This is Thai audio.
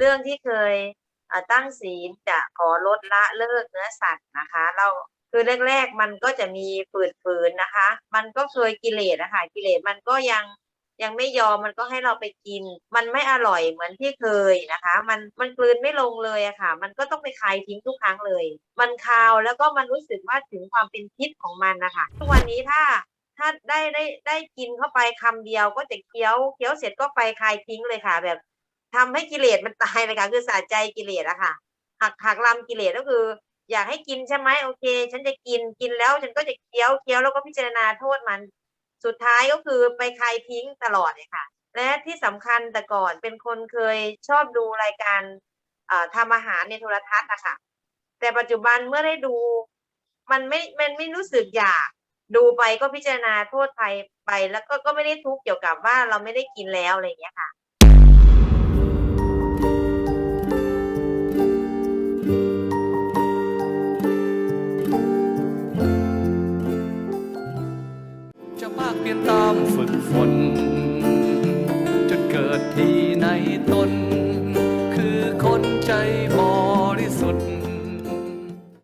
รื่องที่เคยตั้งศีลจะขอลดละเลิกเนื้อสัตว์นะคะ เราคือแรก ๆ มันก็จะมีฝืนๆนะคะ มันก็เคยกิเลสนะคะกิเลสมันก็ยังยังไม่ยอมมันก็ให้เราไปกิน มันไม่อร่อยเหมือนที่เคยนะคะ มันมันกลืนไม่ลงเลยอะค่ะ มันก็ต้องไปคายทิ้งทุกครั้งเลย มันคาวแล้วก็มันรู้สึกว่าถึงความเป็นพิษของมันนะคะทุกวันนี้ถ้าถ้าได้ได้ได้กินเข้าไปคำเดียวก็จะเคี้ยวเคี้ยวเสร็จก็ไปคายทิ้งเลยค่ะ แบบ ทำให้กิเลสมันตายเลยค่ะคือสะใจกิเลสอะค่ะหักหักลำกิเลสก็คือ อยากให้กินใช่ไหมโอเค ฉันจะกินกินแล้วฉันก็จะเคี้ยวเคี้ยวแล้วก็พิจารณาโทษมัน สุดท้ายก็คือไปคายทิ้งตลอดเลยค่ะ และที่สำคัญแต่ก่อนเป็นคนเคยชอบดูรายการเอ่อทำอาหารในโทรทัศน์นะคะแต่ปัจจุบันเมื่อได้ดูมันไม่ มันไม่รู้สึกอยากดูไปก็พิจารณาโทษภัยไป แล้วก็ก็ไม่ได้ทุกข์เกี่ยวกับว่าเราไม่ได้กินแล้วอะไรอย่างเงี้ยค่ะ จะมากเปลี่ยนตามฝึกฝน